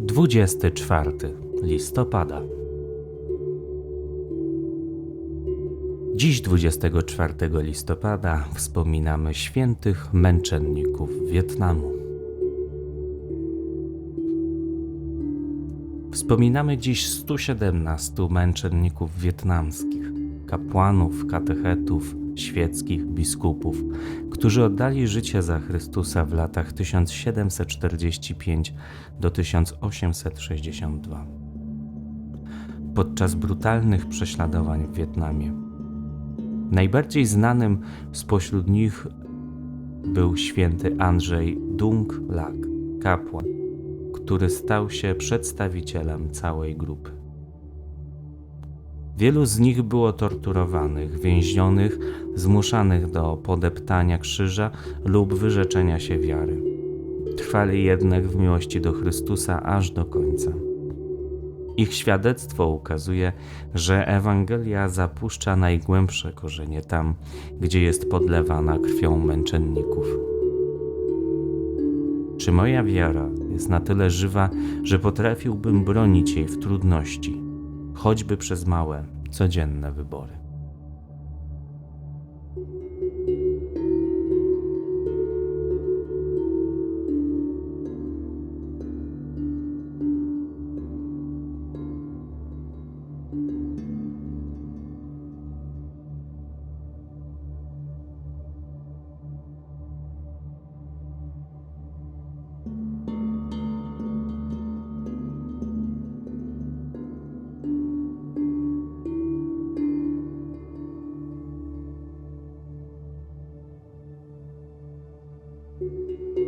24 listopada. Dziś 24 listopada wspominamy świętych męczenników Wietnamu. Wspominamy dziś 117 męczenników wietnamskich, kapłanów, katechetów, świeckich, biskupów, którzy oddali życie za Chrystusa w latach 1745 do 1862. Podczas brutalnych prześladowań w Wietnamie. Najbardziej znanym spośród nich był święty Andrzej Dung Lak, kapłan, który stał się przedstawicielem całej grupy. Wielu z nich było torturowanych, więźnionych, zmuszanych do podeptania krzyża lub wyrzeczenia się wiary. Trwali jednak w miłości do Chrystusa aż do końca. Ich świadectwo ukazuje, że Ewangelia zapuszcza najgłębsze korzenie tam, gdzie jest podlewana krwią męczenników. Czy moja wiara jest na tyle żywa, że potrafiłbym bronić jej w trudności, choćby przez małe, codzienne wybory. Música